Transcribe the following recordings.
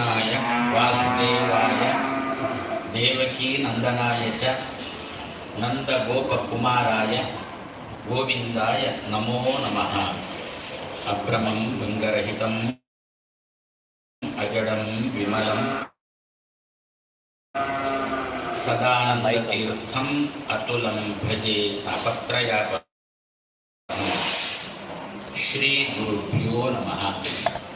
कृष्णाय वासुदेवाय देवकीनन्दनाय च नन्दगोपकुमाराय गोविन्दाय नमो नमः अभ्रमं भङ्गरहितम् अजडं विमलम् सदानन्दतीर्थम् अतुलं भजे तापत्रयाप श्रीगुरुभ्यो नमः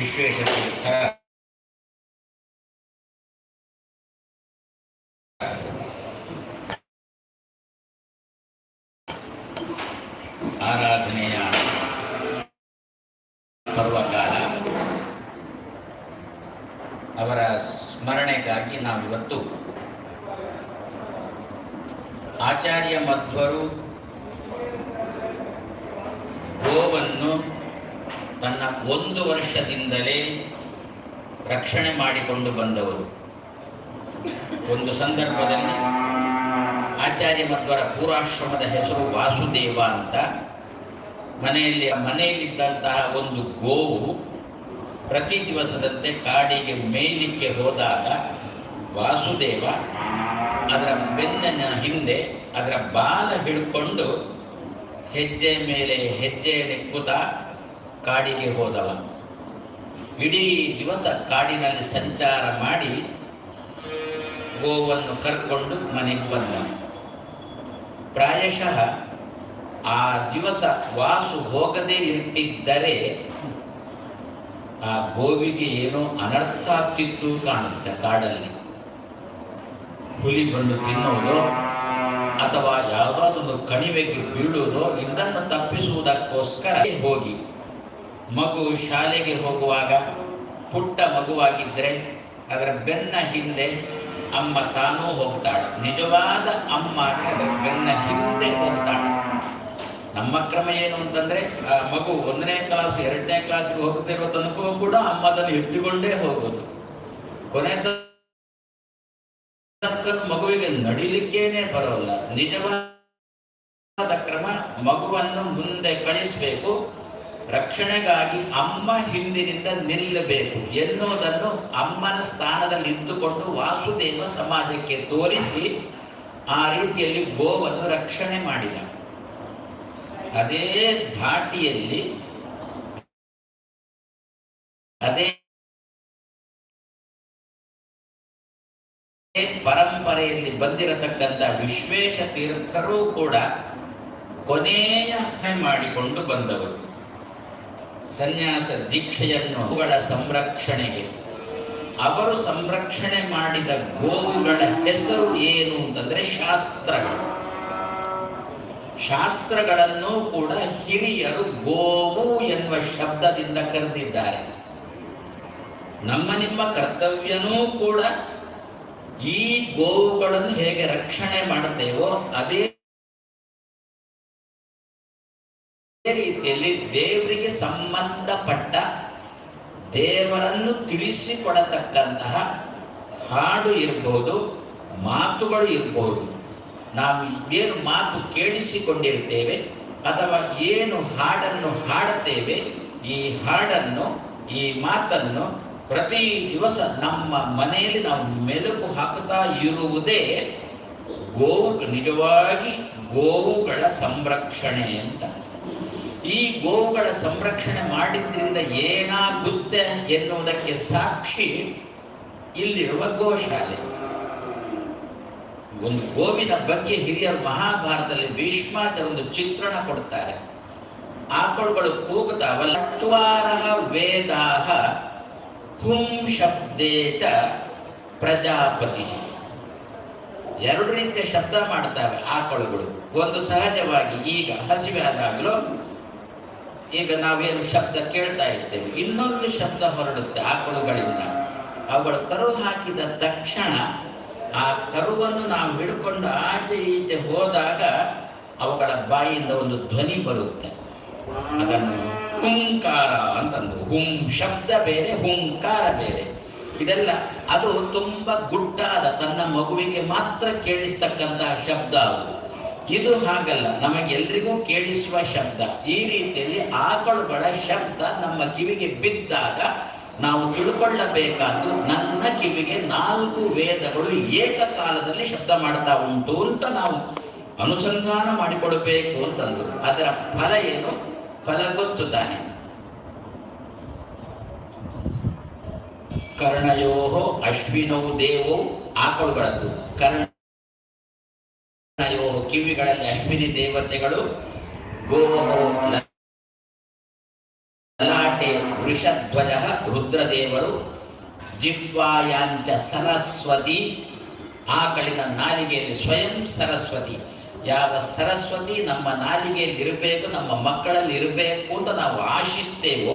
ವಿಶ್ವೇಶತೀರ್ಥ ಆರಾಧನೆಯ ಪರ್ವಕಾಲ. ಅವರ ಸ್ಮರಣೆಗಾಗಿ ನಾವಿವತ್ತು ಆಚಾರ್ಯ ಮಧ್ವರು ಗೋವನ್ನು ತನ್ನ ಒಂದು ವರ್ಷದಿಂದಲೇ ರಕ್ಷಣೆ ಮಾಡಿಕೊಂಡು ಬಂದವರು. ಒಂದು ಸಂದರ್ಭದಲ್ಲಿ ಆಚಾರ್ಯ ಮಧ್ವರ ಪೂರಾಶ್ರಮದ ಹೆಸರು ವಾಸುದೇವ ಅಂತ. ಮನೆಯಲ್ಲಿ, ಮನೆಯಲ್ಲಿದ್ದಂತಹ ಒಂದು ಗೋವು ಪ್ರತಿ ದಿವಸದಂತೆ ಕಾಡಿಗೆ ಮೇಯ್ಲಿಕ್ಕೆ ಹೋದಾಗ ವಾಸುದೇವ ಅದರ ಬೆನ್ನಿನ ಹಿಂದೆ ಅದರ ಬಾಲ ಹಿಡ್ಕೊಂಡು ಹೆಜ್ಜೆ ಮೇಲೆ ಹೆಜ್ಜೆ ನೆಕ್ಕುತ್ತಾ ಕಾಡಿಗೆ ಹೋದವ. ಇಡೀ ದಿವಸ ಕಾಡಿನಲ್ಲಿ ಸಂಚಾರ ಮಾಡಿ ಗೋವನ್ನು ಕರ್ಕೊಂಡು ಮನೆಗೆ ಬಂದ. ಪ್ರಾಯಶಃ ಆ ದಿವಸ ವಾಸು ಹೋಗದೇ ಇರ್ತಿದ್ದರೆ ಆ ಗೋವಿಗೆ ಏನೋ ಅನರ್ಥ ಆಗ್ತಿತ್ತು ಕಾಣುತ್ತೆ ಕಾಡಲ್ಲಿ. ಹುಲಿ ಬಂದು ತಿನ್ನೋದು ಅಥವಾ ಯಾವುದಾದೊಂದು ಕಣಿವೆಗೆ ಬೀಳುವುದೋ ಇದನ್ನು ತಪ್ಪಿಸುವುದಕ್ಕೋಸ್ಕರ ಹೋಗಿ. ಮಗು ಶಾಲೆಗೆ ಹೋಗುವಾಗ ಪುಟ್ಟ ಮಗುವಾಗಿದ್ದರೆ ಅದರ ಬೆನ್ನ ಹಿಂದೆ ಅಮ್ಮ ತಾನೂ ಹೋಗ್ತಾಳೆ. ನಿಜವಾದ ಅಮ್ಮ ಆದರೆ ಅದರ ಬೆನ್ನ ಹಿಂದೆ ಹೋಗ್ತಾಳೆ. ನಮ್ಮ ಕ್ರಮ ಏನು ಅಂತಂದ್ರೆ, ಆ ಮಗು ಒಂದನೇ ಕ್ಲಾಸ್ ಎರಡನೇ ಕ್ಲಾಸ್ಗೆ ಹೋಗ್ತಿರುವ ತನಕ ಕೂಡ ಅಮ್ಮ ಅದನ್ನು ಎತ್ತಿಕೊಂಡೇ ಹೋಗೋದು. ಕೊನೆ ಮಗುವಿಗೆ ನಡಿಲಿಕ್ಕೇನೆ ಬರೋಲ್ಲ ನಿಜವಾದ ಕ್ರಮ ಮಗುವನ್ನು ಮುಂದೆ ಕಳಿಸಬೇಕು. ರಕ್ಷಣೆಗಾಗಿ ಅಮ್ಮ ಹಿಂದಿನಿಂದ ನಿಲ್ಲಬೇಕು ಎನ್ನುವುದನ್ನು ಅಮ್ಮನ ಸ್ಥಾನದಲ್ಲಿ ಇದ್ದುಕೊಂಡು ವಾಸುದೇವ ಸಮಾಜಕ್ಕೆ ತೋರಿಸಿ ಆ ರೀತಿಯಲ್ಲಿ ಗೋವನ್ನು ರಕ್ಷಣೆ ಮಾಡಿದ. ಅದೇ ಧಾಟಿಯಲ್ಲಿ ಅದೇ ಪರಂಪರೆಯಲ್ಲಿ ಬಂದಿರತಕ್ಕಂಥ ವಿಶ್ವೇಶ ತೀರ್ಥರೂ ಕೂಡ ಕೊನೆಯ ಮಾಡಿಕೊಂಡು ಬಂದವರು. ಸನ್ಯಾಸ ದೀಕ್ಷೆಯನ್ನು ಅವುಗಳ ಸಂರಕ್ಷಣೆಗೆ. ಅವರು ಸಂರಕ್ಷಣೆ ಮಾಡಿದ ಗೋವುಗಳ ಹೆಸರು ಏನು ಅಂತಂದ್ರೆ ಶಾಸ್ತ್ರಗಳು. ಶಾಸ್ತ್ರಗಳನ್ನು ಕೂಡ ಹಿರಿಯರು ಗೋವು ಎನ್ನುವ ಶಬ್ದದಿಂದ ಕರೆದಿದ್ದಾರೆ. ನಮ್ಮ ನಿಮ್ಮ ಕರ್ತವ್ಯನೂ ಕೂಡ ಈ ಗೋವುಗಳನ್ನು ಹೇಗೆ ರಕ್ಷಣೆ ಮಾಡುತ್ತೇವೋ ಅದೇ ರೀತಿಯಲ್ಲಿ ದೇವರಿಗೆ ಸಂಬಂಧಪಟ್ಟ ದೇವರನ್ನು ತಿಳಿಸಿಕೊಡತಕ್ಕಂತಹ ಹಾಡು ಇರ್ಬೋದು, ಮಾತುಗಳು ಇರ್ಬೋದು. ನಾವು ಏನು ಮಾತು ಕೇಳಿಸಿಕೊಂಡಿರ್ತೇವೆ, ಅಥವಾ ಏನು ಹಾಡನ್ನು ಹಾಡುತ್ತೇವೆ, ಈ ಹಾಡನ್ನು, ಈ ಮಾತನ್ನು ಪ್ರತಿ ದಿವಸ ನಮ್ಮ ಮನೆಯಲ್ಲಿ ನಾವು ಮೆಲುಕು ಹಾಕುತ್ತಾ ಇರುವುದೇ ಗೋವು ನಿಜವಾಗಿ ಗೋವುಗಳ ಸಂರಕ್ಷಣೆ ಅಂತ. ಈ ಗೋವುಗಳ ಸಂರಕ್ಷಣೆ ಮಾಡಿದ್ರಿಂದ ಏನಾಗುತ್ತೆ ಎನ್ನುವುದಕ್ಕೆ ಸಾಕ್ಷಿ ಇಲ್ಲಿರುವ ಗೋಶಾಲೆ ಒಂದು ಗೋವಿನ ಬಗ್ಗೆ ಹಿರಿಯರು ಮಹಾಭಾರತದಲ್ಲಿ ಭೀಷ್ಮಾತರ ಒಂದು ಚಿತ್ರಣ ಕೊಡ್ತಾರೆ. ಆಕಳುಗಳು ಕೂಗುತ್ತಾವಲ್ಲ? ವೇದಾಹ ಹುಂ ಶಬ್ದೇ ಚ ಪ್ರಜಾಪತಿ. ಎರಡು ರೀತಿಯ ಶಬ್ದ ಮಾಡ್ತಾವೆ ಆಕಳುಗಳು. ಒಂದು ಸಹಜವಾಗಿ ಈಗ ಹಸಿವೆ ಆದಾಗಲೂ ಈಗ ನಾವೇನು ಶಬ್ದ ಕೇಳ್ತಾ ಇರ್ತೇವೆ ಇನ್ನೊಂದು ಶಬ್ದ ಹೊರಡುತ್ತೆ ಆಕಳುಗಳಿಂದ ಅವಳು ಕರು ಹಾಕಿದ ತಕ್ಷಣ ಆ ಕರುವನ್ನು ನಾವು ಹಿಡ್ಕೊಂಡು ಆಚೆ ಈಚೆ ಹೋದಾಗ ಅವುಗಳ ಬಾಯಿಯಿಂದ ಒಂದು ಧ್ವನಿ ಬರುತ್ತೆ. ಅದನ್ನು ಹುಂಕಾರ ಅಂತಂದು. ಹುಂ ಶಬ್ದ ಬೇರೆ, ಹುಂಕಾರ ಬೇರೆ. ಇದೆಲ್ಲ ಅದು ತುಂಬ ಗುಡ್ಡಾದ ತನ್ನ ಮಗುವಿಗೆ ಮಾತ್ರ ಕೇಳಿಸ್ತಕ್ಕಂತಹ ಶಬ್ದ ಅದು. ಇದು ಹಾಗಲ್ಲ. ನಮಗೆಲ್ರಿಗೂ ಕೇಳಿಸುವ ಶಬ್ದ. ಈ ರೀತಿಯಲ್ಲಿ ಆಕಳುಗಳ ಶಬ್ದ ನಮ್ಮ ಕಿವಿಗೆ ಬಿದ್ದಾಗ ನಾವು ತಿಳ್ಕೊಳ್ಳಬೇಕಾದ್ದು ನನ್ನ ಕಿವಿಗೆ ನಾಲ್ಕು ವೇದಗಳು ಏಕಕಾಲದಲ್ಲಿ ಶಬ್ದ ಮಾಡ್ತಾ ಉಂಟು ಅಂತ ನಾವು ಅನುಸಂಧಾನ ಮಾಡಿಕೊಡಬೇಕು ಅಂತಂದು ಅದರ ಫಲ ಏನು? ಫಲ ಗೊತ್ತು ತಾನೆ. ಕರ್ಣಯೋಹೋ ಅಶ್ವಿನೋ ದೇವೋ ಆಕಳುಗಳದ್ದು. ಕರ್ಣ ಕಿವಿಗಳಲ್ಲಿ ಅಶ್ವಿನಿ ದೇವತೆಗಳು ಲಲಾಟೆ, ವೃಷಧ್ವಜ, ರುದ್ರದೇವರು, ಜಿಹ್ವಾಯಾಂಚ ಸರಸ್ವತಿ, ಆಕಳಿನ ನಾಲಿಗೆಯಲ್ಲಿ ಸ್ವಯಂ ಸರಸ್ವತಿ. ಯಾವ ಸರಸ್ವತಿ ನಮ್ಮ ನಾಲಿಗೆಯಲ್ಲಿ ಇರಬೇಕು, ನಮ್ಮ ಮಕ್ಕಳಲ್ಲಿ ಇರಬೇಕು ಅಂತ ನಾವು ಆಶಿಸ್ತೇವೋ,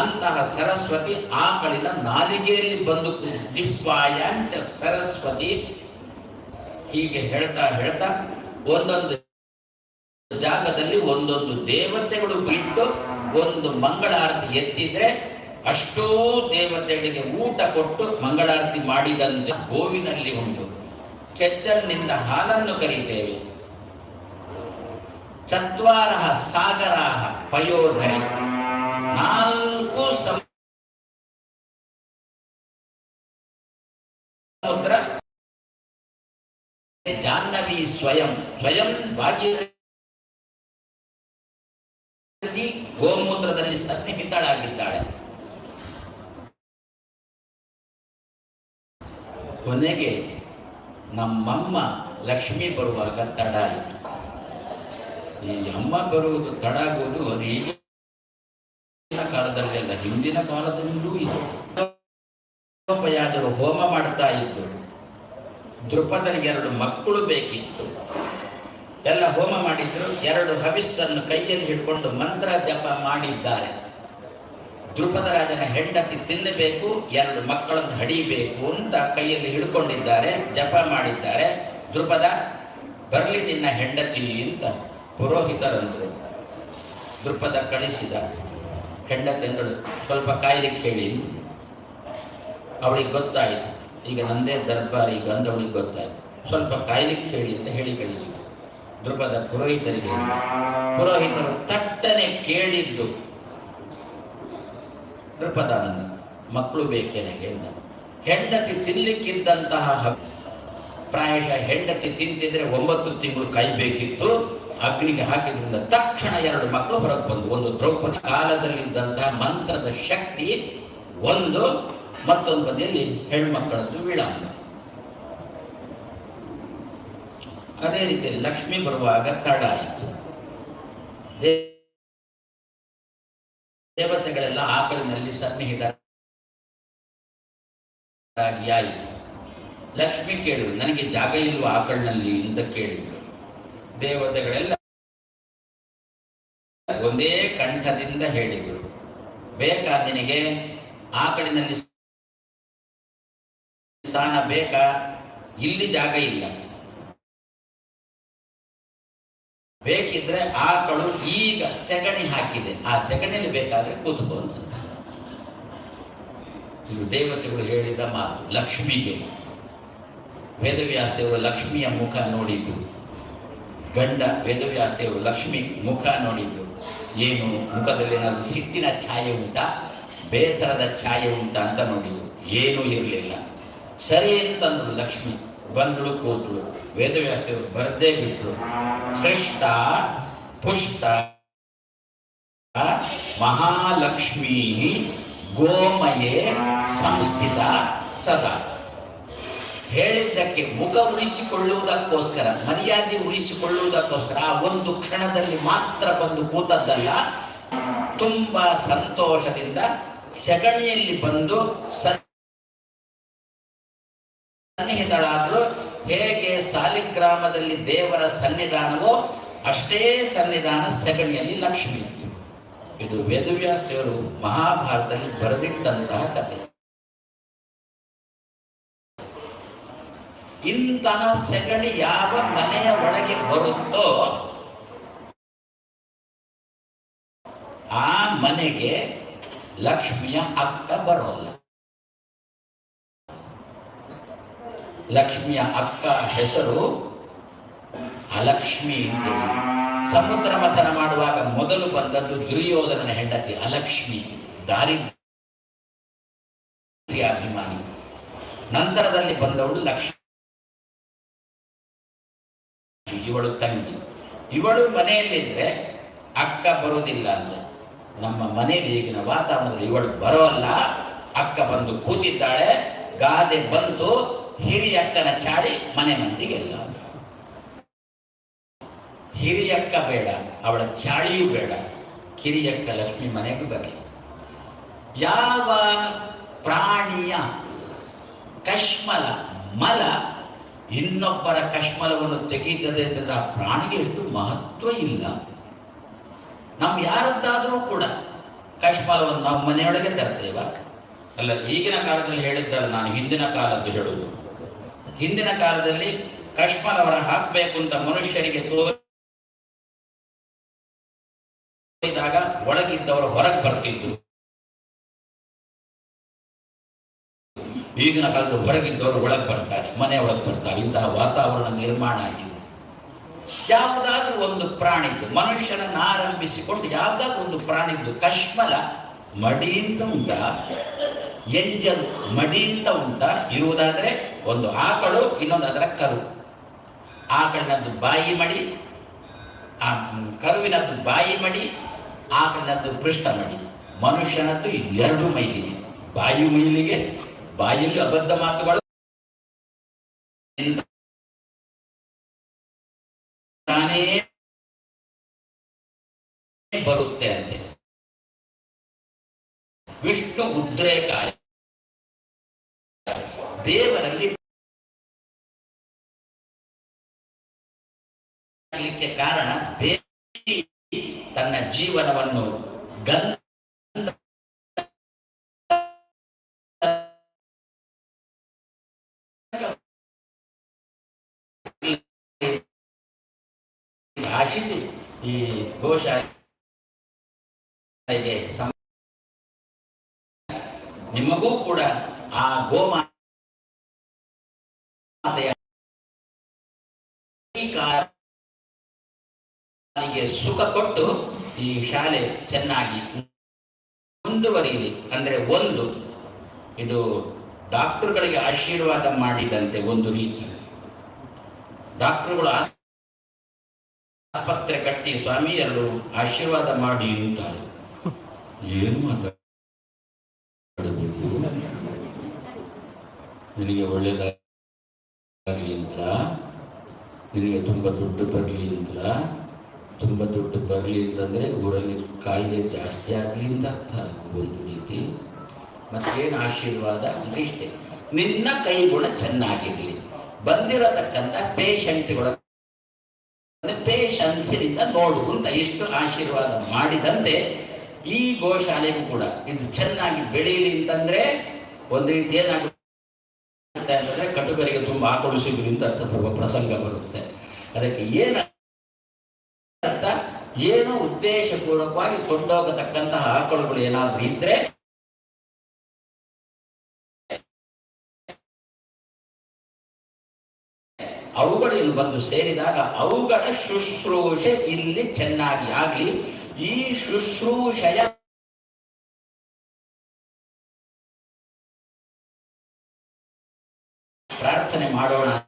ಅಂತಹ ಸರಸ್ವತಿ ಆಕಳಿನ ನಾಲಿಗೆಯಲ್ಲಿ ಬಂದು ಜಿಹ್ವಾಯಾಂಚ ಸರಸ್ವತಿ ಹೀಗೆ ಹೇಳ್ತಾ ಹೇಳ್ತಾ ಒಂದೊಂದು ಜಾಗದಲ್ಲಿ ಒಂದೊಂದು ದೇವತೆಗಳು ಬಿಟ್ಟು ಒಂದು ಮಂಗಳಾರತಿ ಎತ್ತಿದ್ರೆ ಅಷ್ಟೋ ದೇವತೆಗಳಿಗೆ ಊಟ ಕೊಟ್ಟು ಮಂಗಳಾರತಿ ಮಾಡಿದಂತೆ ಗೋವಿನಲ್ಲಿ ಉಂಟು. ಕೆಚ್ಚಲ್ನಿಂದ ಹಾಲನ್ನು ಕರೀತೇವೆ. ಚತ್ವಾರ ಸಾಗರ ಪಯೋಧರಿ. ನಾಲ್ಕು ಸಮುದ್ರ ಜಾಹ್ನವಿ ಸ್ವಯಂ ಸ್ವಯಂ ಭಾಗ್ಯದಲ್ಲಿ ಗೋಮೂತ್ರದಲ್ಲಿ ಸನ್ನಿಹಿತಳಾಗಿದ್ದಾಳೆ ಕೊನೆಗೆ ನಮ್ಮಮ್ಮ ಲಕ್ಷ್ಮಿ ಬರುವಾಗ ತಡ ಆಯಿತು. ಈ ಅಮ್ಮ ಬರುವುದು ತಡ ಆಗುವುದು ಅದು ಈಗಿನ ಕಾಲದಲ್ಲಿ ಅಲ್ಲ, ಹಿಂದಿನ ಕಾಲದಲ್ಲೂ ಇದು. ಹೋಮ ಮಾಡ್ತಾ ಇದ್ರು ದೃಪದನಿಗೆ ಎರಡು ಮಕ್ಕಳು ಬೇಕಿತ್ತು. ಎಲ್ಲ ಹೋಮ ಮಾಡಿದ್ರು, ಎರಡು ಹವಿಸ್ಸನ್ನು ಕೈಯಲ್ಲಿ ಹಿಡ್ಕೊಂಡು ಮಂತ್ರ ಜಪ ಮಾಡಿದ್ದಾರೆ. ದೃಪದ ರಾಜನ ಹೆಂಡತಿ ತಿನ್ನಬೇಕು, ಎರಡು ಮಕ್ಕಳನ್ನು ಹಡಿಬೇಕು ಅಂತ ಕೈಯಲ್ಲಿ ಹಿಡ್ಕೊಂಡಿದ್ದಾರೆ, ಜಪ ಮಾಡಿದ್ದಾರೆ. ದೃಪದ ಬರಲಿ ನಿನ್ನ ಹೆಂಡತಿ ಅಂತ ಪುರೋಹಿತರಂದರು. ದೃಪದ ಕಳಿಸಿದ ಹೆಂಡತಿ ಸ್ವಲ್ಪ ಕಾಯಿಲೆ ಕೇಳಿ ಅವಳಿಗೆ ಗೊತ್ತಾಯಿತು. ಈಗ ನಂದೇ ದರ್ಬಾರ್ ಈಗ ಅಂದವಳಿಗೆ ಗೊತ್ತಾಯಿತು. ಸ್ವಲ್ಪ ಕಾಯ್ಲಿಕ್ಕೆ ಹೇಳಿ ಅಂತ ಹೇಳಿ ಕಳಿಸಿ. ದೃಪದ ಪುರೋಹಿತರಿಗೆ ಪುರೋಹಿತರು ತಟ್ಟನೆ ಕೇಳಿದ್ದು. ದೃಪದಾನಂದ ಮಕ್ಕಳು ಬೇಕೆನಗೆ ಹೆಂಡತಿ ತಿನ್ಲಿಕ್ಕಿದ್ದಂತಹ ಪ್ರಾಯಶಃ ಹೆಂಡತಿ ತಿಂತಿದ್ರೆ ಒಂಬತ್ತು ತಿಂಗಳು ಬೇಕಿತ್ತು. ಅಗ್ನಿಗೆ ಹಾಕಿದ್ರಿಂದ ತಕ್ಷಣ ಎರಡು ಮಕ್ಕಳು ಹೊರಗೆ ಬಂದು, ಒಂದು ದ್ರೌಪದಿ ಕಾಲದಲ್ಲಿದ್ದಂತಹ ಮಂತ್ರದ ಶಕ್ತಿ ಒಂದು ಮತ್ತೊಂದು ಬದಿಯಲ್ಲಿ ಹೆಣ್ಮಕ್ಕಳದ್ದು ವಿಳಂಬ ಅದೇ ರೀತಿಯಲ್ಲಿ ಲಕ್ಷ್ಮಿ ಬರುವಾಗ ತಡ ಆಯಿತು ದೇವತೆಗಳೆಲ್ಲ ಆಕಳಿನಲ್ಲಿ ಸನ್ನಿಹಿತರಾಗಿ ಆಯಿತು. ಲಕ್ಷ್ಮಿ ಕೇಳಿದ್ರು, ನನಗೆ ಜಾಗ ಇಲ್ವಾ ಆಕಳಿನಲ್ಲಿ ಅಂತ ಕೇಳಿದ್ರು. ದೇವತೆಗಳೆಲ್ಲ ಒಂದೇ ಕಂಠದಿಂದ ಹೇಳಿದರು ಬೇಕಾ ನಿನಗೆ ಆಕಳಿನಲ್ಲಿ ಸ್ಥಾನ ಬೇಕಾ? ಇಲ್ಲಿ ಜಾಗ ಇಲ್ಲ. ಬೇಕಿದ್ರೆ ಆಕಳು ಈಗ ಸೆಗಣಿ ಹಾಕಿದೆ. ಆ ಸೆಗಣಿಯಲ್ಲಿ ಬೇಕಾದ್ರೆ ಕೂತ್ಕೊಂಡು ಇದು ದೇವತೆಗಳು ಹೇಳಿದ ಮಾತು, ಲಕ್ಷ್ಮಿಗೆ. ವೇದವ್ಯಾಸದೇವರು ಲಕ್ಷ್ಮಿಯ ಮುಖ ನೋಡಿದ್ರು ಗಂಡ ವೇದವ್ಯಾಸದೇವರು ಲಕ್ಷ್ಮಿ ಮುಖ ನೋಡಿದ್ರು ಏನು? ಮುಖದಲ್ಲಿ ಏನಾದರೂ ಸಿಟ್ಟಿನ ಛಾಯೆ ಉಂಟಾ? ಬೇಸರದ ಛಾಯೆ ಉಂಟಾ ಅಂತ ನೋಡಿದ್ರು ಏನೂ ಇರಲಿಲ್ಲ. ಸರಿ ಅಂತಂದ್ರು ಲಕ್ಷ್ಮಿ. ಬಂದಳು ಕೂತಳು ವೇದವ್ಯಾಸದೇವರು ಬರ್ದೇ ಬಿಟ್ಟು ಶ್ರೇಷ್ಠ ಪುಷ್ಟ, ಮಹಾಲಕ್ಷ್ಮೀ, ಗೋಮಯೇ, ಸಂಸ್ಥಿತ, ಸದಾ. ಹೇಳಿದ್ದಕ್ಕೆ ಮುಖ ಉಳಿಸಿಕೊಳ್ಳುವುದಕ್ಕೋಸ್ಕರ, ಮರ್ಯಾದೆ ಉಳಿಸಿಕೊಳ್ಳುವುದಕ್ಕೋಸ್ಕರ ಆ ಒಂದು ಕ್ಷಣದಲ್ಲಿ ಮಾತ್ರ ಬಂದು ಕೂತದ್ದಲ್ಲ. ತುಂಬಾ ಸಂತೋಷದಿಂದ ಸೆಗಣಿಯಲ್ಲಿ ಬಂದು ಸನ್ನಿಹಿತಳಾದ್ರು ಹೇಗೆ ಸಾಲಿಗ್ರಾಮದಲ್ಲಿ ದೇವರ ಸನ್ನಿಧಾನವೋ ಅಷ್ಟೇ ಸನ್ನಿಧಾನ ಸೆಗಣಿಯಲ್ಲಿ ಲಕ್ಷ್ಮಿ. ಇದು ವೇದವ್ಯಾಸ್ತಿಯವರು ಮಹಾಭಾರತದಲ್ಲಿ ಬರೆದಿಟ್ಟಂತಹ ಕಥೆ. ಇಂತಹ ಸೆಗಣಿ ಯಾವ ಮನೆಯ ಒಳಗೆ ಬರುತ್ತೋ ಆ ಮನೆಗೆ ಲಕ್ಷ್ಮಿಯ ಅಕ್ಕ ಬರೋಲ್ಲ. ಲಕ್ಷ್ಮಿಯ ಅಕ್ಕ ಹೆಸರು ಅಲಕ್ಷ್ಮಿ ಅಂತೇಳಿ ಸಮುದ್ರ ಮಥನ ಮಾಡುವಾಗ ಮೊದಲು ಬಂದದ್ದು ದುರ್ಯೋಧನನ ಹೆಂಡತಿ ಅಲಕ್ಷ್ಮಿ. ದಾರಿದ್ರ್ಯಾಭಿಮಾನಿ ನಂತರದಲ್ಲಿ ಬಂದವಳು ಲಕ್ಷ್ಮಿ. ಇವಳು ತಂಗಿ. ಇವಳು ಮನೆಯಲ್ಲಿದ್ರೆ ಅಕ್ಕ ಬರುವುದಿಲ್ಲ ಅಂತ ನಮ್ಮ ಮನೆಯಲ್ಲಿ ಈಗಿನ ವಾತಾವರಣದಲ್ಲಿ ಇವಳು ಬರೋಲ್ಲ. ಅಕ್ಕ ಬಂದು ಕೂತಿದ್ದಾಳೆ. ಗಾದೆ ಬಂತು. ಹಿರಿಯಕ್ಕನ ಚಾಳಿ ಮನೆ ಮಂದಿಗೆಲ್ಲ. ಹಿರಿಯಕ್ಕ ಬೇಡ, ಅವಳ ಚಾಳಿಯೂ ಬೇಡ. ಕಿರಿಯಕ್ಕ ಲಕ್ಷ್ಮಿ ಮನೆಗೆ ಬರಲಿ. ಯಾವ ಪ್ರಾಣಿಯ ಕಶ್ಮಲ ಮಲ ಇನ್ನೊಬ್ಬರ ಕಶ್ಮಲವನ್ನು ತೆಗೀತದೆ ಅಂತಂದ್ರೆ ಆ ಪ್ರಾಣಿಗೆ ಎಷ್ಟು ಮಹತ್ವ ಇಲ್ಲ. ನಮ್ ಯಾರದ್ದಾದರೂ ಕೂಡ ಕಶ್ಮಲವನ್ನು ನಮ್ಮ ಮನೆಯೊಳಗೆ ತರ್ತೇವ? ಅಲ್ಲ, ಈಗಿನ ಕಾಲದಲ್ಲಿ ಹೇಳಿದ್ದಲ್ಲ, ನಾನು ಹಿಂದಿನ ಕಾಲದ್ದು ಹೇಳುವುದು. ಹಿಂದಿನ ಕಾಲದಲ್ಲಿ ಕಶ್ಮಲವರ ಹಾಕಬೇಕು ಅಂತ ಮನುಷ್ಯರಿಗೆ ತೋರಿದಾಗ ಒಳಗಿದ್ದವರು ಹೊರಗೆ ಬರ್ತಿದ್ರು. ಈಗಿನ ಕಾಲದ ಹೊರಗಿದ್ದವರು ಒಳಗೆ ಬರ್ತಾರೆ, ಮನೆ ಒಳಗೆ ಬರ್ತಾರೆ, ಇಂತಹ ವಾತಾವರಣ ನಿರ್ಮಾಣ ಆಗಿದೆ. ಯಾವುದಾದ್ರೂ ಒಂದು ಪ್ರಾಣಿದ್ದು, ಮನುಷ್ಯನನ್ನು ಆರಂಭಿಸಿಕೊಂಡು ಯಾವುದಾದ್ರೂ ಒಂದು ಪ್ರಾಣಿದ್ದು ಕಶ್ಮಲ ಮಡಿಯಿಂದ ಉಂಟ? ಎಂಜಲ್ ಮಡಿಯಿಂದ ಉಂಟ. ಇರುವುದಾದ್ರೆ ಒಂದು ಆಕಳು, ಇನ್ನೊಂದು ಅದರ ಕರು. ಆಕಳಿನದ್ದು ಬಾಯಿ ಮಡಿ, ಆ, ಕರುವಿನದ್ದು ಬಾಯಿ ಮಡಿ, ಆಕಳಿನದ್ದು ಪೃಷ್ಠ ಮಡಿ. ಮನುಷ್ಯನದ್ದು ಎರಡು ಮೈಲಿಗೆ, ಬಾಯಿ ಮೈಲಿಗೆ, ಬಾಯಲ್ಲಿ ಅಬದ್ಧ ಮಾತುಗಳು. ತಾನೇ ಬರುತ್ತೆ ಅಂತೆ. ವಿಷ್ಣು ಉದ್ರೇಕಾಯ ಆಗ್ಲಿಕ್ಕೆ ಕಾರಣ ದೇವಿ ತನ್ನ ಜೀವನವನ್ನು ಭಾಷಿಸಿ ಈ ಗೋಶಾಲೆಗೆ ನಿಮಗೂ ಕೂಡ ಆ ಗೋಮಾತೆಯ ಈ ಸುಖ ಕೊಟ್ಟು ಈ ಶಾಲೆ ಚೆನ್ನಾಗಿ ಮುಂದುವರಿಯಲಿ ಅಂದ್ರೆ ಒಂದು, ಇದು ಡಾಕ್ಟರ್ಗಳಿಗೆ ಆಶೀರ್ವಾದ ಮಾಡಿದಂತೆ ಒಂದು ರೀತಿ. ಡಾಕ್ಟರ್ಗಳು ಆಸ್ಪತ್ರೆ ಕಟ್ಟಿ ಸ್ವಾಮಿಯರು ಆಶೀರ್ವಾದ ಮಾಡಿ ಅಂತಾರೆ. ಏನು ಮಾತಾಡಬೇಕು? ನಿನಗೆ ಒಳ್ಳೆಯದಾಗಲಿ ಅಂತ ನಿನಗೆ ತುಂಬ ದುಡ್ಡು ಬರಲಿ ಅಂತ ತುಂಬ ದುಡ್ಡು ಬರಲಿ ಅಂತಂದರೆ ಊರಲ್ಲಿ ಕಾಯಿಲೆ ಜಾಸ್ತಿ ಆಗಲಿ ಅಂತ ಅರ್ಥ ಒಂದು ರೀತಿ. ಮತ್ತೇನು ಆಶೀರ್ವಾದ? ಅಂದ್ರೆ ಇಷ್ಟೇ ನಿನ್ನ ಕೈಗುಣ ಚೆನ್ನಾಗಿರಲಿ. ಬಂದಿರತಕ್ಕಂಥ ಪೇಷಂಟ್ಗಳ ಪೇಷನ್ಸಿನಿಂದ ನೋಡು ಅಂತ ಎಷ್ಟು ಆಶೀರ್ವಾದ ಮಾಡಿದಂತೆ ಈ ಗೋಶಾಲೆಗೂ ಕೂಡ ಇದು ಚೆನ್ನಾಗಿ ಬೆಳೀಲಿ ಅಂತಂದ್ರೆ ಒಂದು ರೀತಿ ಏನಾಗುತ್ತೆ ಅಂತಂದ್ರೆ ಕಟುಕರಿಗೆ ತುಂಬಾ ಆಕಳಿಸಿದ್ರು ಅಂತ ಅರ್ಥ ಬರುವ ಪ್ರಸಂಗ ಬರುತ್ತೆ. ಅದಕ್ಕೆ ಏನು ಏನು ಉದ್ದೇಶಪೂರ್ವಕವಾಗಿ ಕೊಂಡೋಗತಕ್ಕಂತಹ ಆಕಳುಗಳು ಏನಾದರೂ ಇದ್ರೆ ಅವುಗಳು ಇಲ್ಲಿ ಬಂದು ಸೇರಿದಾಗ ಅವುಗಳ ಶುಶ್ರೂಷೆ ಇಲ್ಲಿ ಚೆನ್ನಾಗಿ ಆಗಲಿ. ಈ ಶುಶ್ರೂಷೆಯ ಪ್ರಾರ್ಥನೆ ಮಾಡೋಣ.